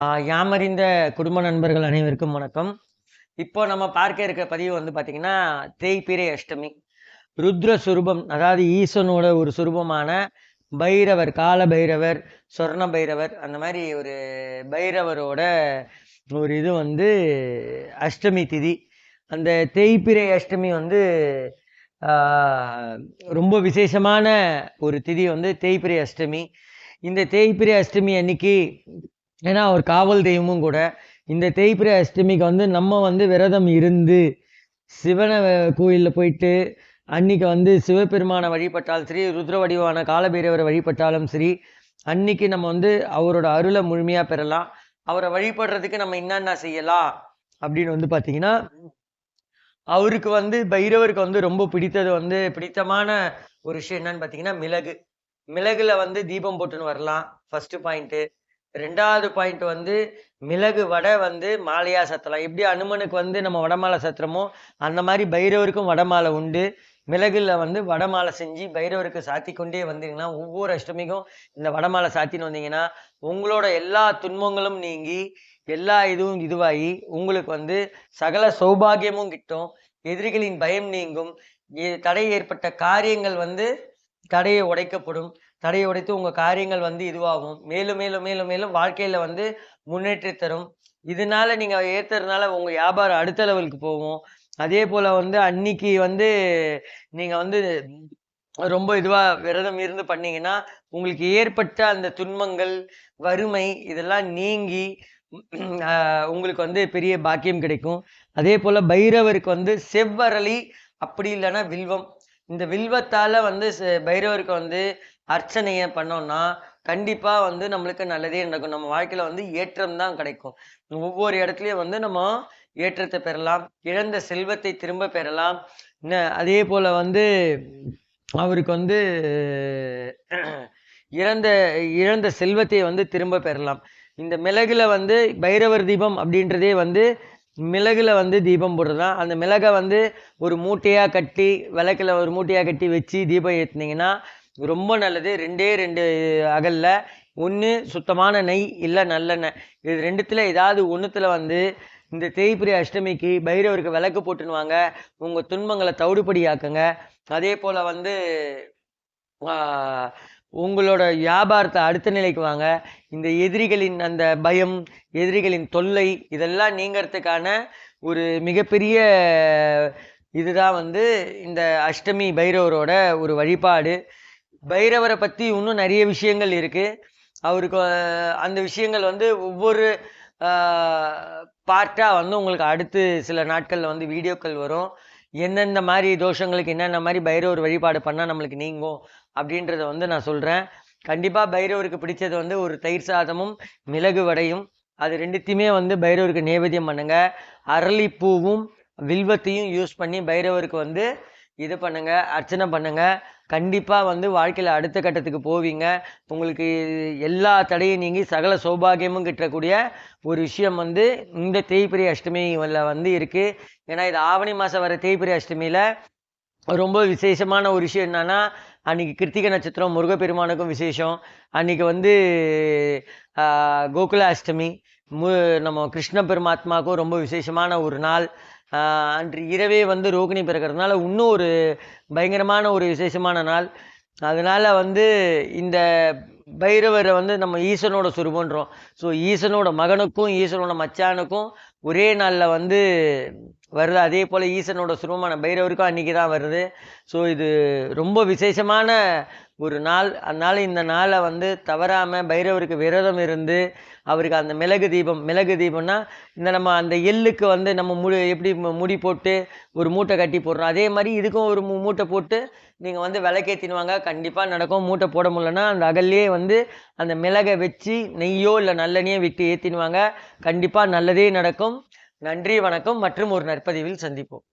யாமறிந்த குடும்ப நண்பர்கள் அனைவருக்கும் வணக்கம். இப்போ நம்ம பார்க்க இருக்க பதிவு வந்து பார்த்தீங்கன்னா தேய்பிரை அஷ்டமி. ருத்ர சுரூபம் அதாவது ஈசனோட ஒரு சுரூபமான பைரவர் கால பைரவர் சொர்ண பைரவர் அந்த மாதிரி ஒரு பைரவரோட ஒரு இது வந்து அஷ்டமி திதி. அந்த தேய்பிரை அஷ்டமி வந்து ரொம்ப விசேஷமான ஒரு திதி வந்து தேய்பிரை அஷ்டமி. இந்த தேய்பிரை அஷ்டமி அன்னைக்கு ஏன்னா அவர் காவல் தெய்வமும் கூட இந்த தேய்பிரை அஷ்டமிக்கு வந்து நம்ம வந்து விரதம் இருந்து சிவனை கோயிலில் போயிட்டு அன்னைக்கு வந்து சிவபெருமானை வழிபட்டாலும் சரி ருத்ர வடிவான காலபைரவரை வழிபட்டாலும் சரி அன்னைக்கு நம்ம வந்து அவரோட அருளை முழுமையாக பெறலாம். அவரை வழிபடுறதுக்கு நம்ம என்னென்ன செய்யலாம் அப்படின்னு வந்து பார்த்தீங்கன்னா அவருக்கு வந்து பைரவருக்கு வந்து ரொம்ப பிடித்தது வந்து பிடித்தமான ஒரு விஷயம் என்னன்னு பார்த்தீங்கன்னா மிளகு. மிளகுல வந்து தீபம் போட்டுன்னு வரலாம். ஃபர்ஸ்ட் பாயிண்ட்டு ரெண்டாவது பாயிண்ட் வந்து மிளகு வடை வந்து மாலையா சத்தலாம். எப்படி அனுமனுக்கு வந்து நம்ம வடமாலை சத்துறோமோ அந்த மாதிரி பைரவருக்கும் வடமாலை உண்டு. மிளகுல வந்து வடமாலை செஞ்சு பைரவருக்கு சாத்தி கொண்டே வந்தீங்கன்னா ஒவ்வொரு அஷ்டமிக்கும் இந்த வடமாலை சாத்தின்னு வந்தீங்கன்னா உங்களோட எல்லா துன்பங்களும் நீங்கி எல்லா இதுவும் இதுவாகி உங்களுக்கு வந்து சகல சௌபாகியமும் கிட்டும். எதிரிகளின் பயம் நீங்கும். தடை ஏற்பட்ட காரியங்கள் வந்து தடையை உடைக்கப்படும். தடையை உடைத்து உங்க காரியங்கள் வந்து இதுவாகும். மேலும் மேலும் மேலும் மேலும் வாழ்க்கையில வந்து முன்னேற்றி தரும். இதனால நீங்க ஏத்துறதுனால உங்க வியாபாரம் அடுத்த லெவலுக்கு போகும். அதே போல வந்து அன்னைக்கு வந்து நீங்க வந்து ரொம்ப இதுவா விரதம் இருந்து பண்ணீங்கன்னா உங்களுக்கு ஏற்பட்ட அந்த துன்பங்கள் வறுமை இதெல்லாம் நீங்கி உங்களுக்கு வந்து பெரிய பாக்கியம் கிடைக்கும். அதே போல பைரவருக்கு வந்து செவ்வரளி அப்படி இல்லைன்னா வில்வம் இந்த வில்வத்தால் வந்து பைரவருக்கு வந்து அர்ச்சனையை பண்ணோம்னா கண்டிப்பாக வந்து நம்மளுக்கு நல்லதே நடக்கும். நம்ம வாழ்க்கையில் வந்து ஏற்றம் தான் கிடைக்கும். ஒவ்வொரு இடத்துலையும் வந்து நம்ம ஏற்றத்தை பெறலாம். இழந்த செல்வத்தை திரும்ப பெறலாம். அதே போல் வந்து அவருக்கு வந்து இழந்த இழந்த செல்வத்தை வந்து திரும்ப பெறலாம். இந்த மிளகுல வந்து பைரவர் தீபம் அப்படின்றதே வந்து மிளகில் வந்து தீபம் போடுறதுதான் அந்த மிளகை வந்து ஒரு மூட்டையாக கட்டி விளக்கில் ஒரு மூட்டையாக கட்டி வச்சு தீபம் ஏற்றுனீங்கன்னா ரொம்ப நல்லது. ரெண்டே ரெண்டு அகலில் ஒன்று சுத்தமான நெய் இல்லை நல்லெண்ணெய். இது ரெண்டுத்தில் ஏதாவது ஒன்றுத்தில் வந்து இந்த தேய்பிரி அஷ்டமிக்கு பைரவருக்கு விளக்கு போட்டுன்னு வாங்க துன்பங்களை தவிடுபடியாக்குங்க. அதே போல் வந்து உங்களோட வியாபாரத்தை அடுத்த நிலைக்கு வாங்க. இந்த எதிரிகளின் அந்த பயம் எதிரிகளின் தொல்லை இதெல்லாம் நீங்கிறதுக்கான ஒரு மிகப்பெரிய இதுதான் வந்து இந்த அஷ்டமி பைரவரோட ஒரு வழிபாடு. பைரவரை பற்றி இன்னும் நிறைய விஷயங்கள் இருக்குது அவருக்கு அந்த விஷயங்கள் வந்து ஒவ்வொரு பார்ட்டாக வந்து உங்களுக்கு அடுத்து சில நாட்களில் வந்து வீடியோக்கள் வரும். எந்தெந்த மாதிரி தோஷங்களுக்கு என்னென்ன மாதிரி பைரவர் வழிபாடு பண்ணால் நம்மளுக்கு நீங்கும்? அப்படின்றத வந்து நான் சொல்கிறேன் கண்டிப்பாக பைரவருக்கு பிடிச்சது வந்து ஒரு தயிர் சாதமும் மிளகு வடையும். அது ரெண்டுத்தையுமே வந்து பைரவருக்கு நேவேத்தியம் பண்ணுங்கள் அரளிப்பூவும் வில்வத்தையும் யூஸ் பண்ணி பைரவருக்கு வந்து இது பண்ணுங்கள் அர்ச்சனை பண்ணுங்கள் கண்டிப்பாக வந்து வாழ்க்கையில் அடுத்த கட்டத்துக்கு போவீங்க. உங்களுக்கு எல்லா தடையும் நீங்கி சகல சௌபாகியமும் கிட்டக்கூடிய ஒரு விஷயம் வந்து இந்த தேய்பிரி அஷ்டமியில் வந்து இருக்குது ஏன்னா இது ஆவணி மாதம் வர தேய்பிரி அஷ்டமியில் ரொம்ப விசேஷமான ஒரு விஷயம் என்னென்னா அன்றைக்கி கிருத்திகை நட்சத்திரம் முருகப்பெருமானுக்கும் விசேஷம். அன்றைக்கி வந்து கோகுலாஷ்டமி. கோகுல அஷ்டமி மு நம்ம கிருஷ்ண பெருமாத்மாவுக்கும் ரொம்ப விசேஷமான ஒரு நாள். அன்று இரவே வந்து ரோகிணி பிறக்கிறதுனால இன்னும் ஒரு பயங்கரமான ஒரு விசேஷமான நாள். அதனால் வந்து இந்த பைரவரை வந்து நம்ம ஈசனோட சுரூபன்றோம். ஸோ ஈசனோட மகனுக்கும் ஈசனோட மச்சானுக்கும் ஒரே நாளில் வந்து வருது. அதே போல் ஈசனோட சுரூபமான பைரவருக்கும் அன்றைக்கி தான் வருது. ஸோ இது ரொம்ப விசேஷமான ஒரு நாள். அதனால் இந்த நாளை வந்து தவறாமல் பைரவருக்கு விரதம் இருந்து அவருக்கு அந்த மிளகு தீபம் மிளகு தீபம்னா இந்த நம்ம அந்த எள்ளுக்கு வந்து நம்ம முடி எப்படி முடி போட்டு ஒரு மூட்டை கட்டி போடுறோம். அதே மாதிரி இதுக்கும் ஒரு மூ- மூட்டை போட்டு நீங்கள் வந்து விளக்கேற்றினுவாங்க கண்டிப்பாக நடக்கும். மூட்டை போட முடியலன்னா அந்த அகல்லையே வந்து அந்த மிளகை வச்சு நெய்யோ இல்லை நல்லெண்ணையோ விட்டு ஏற்றினுவாங்க கண்டிப்பாக நல்லதே நடக்கும். நன்றி வணக்கம் மற்றும் ஒரு நற்பதிவில் சந்திப்போம்.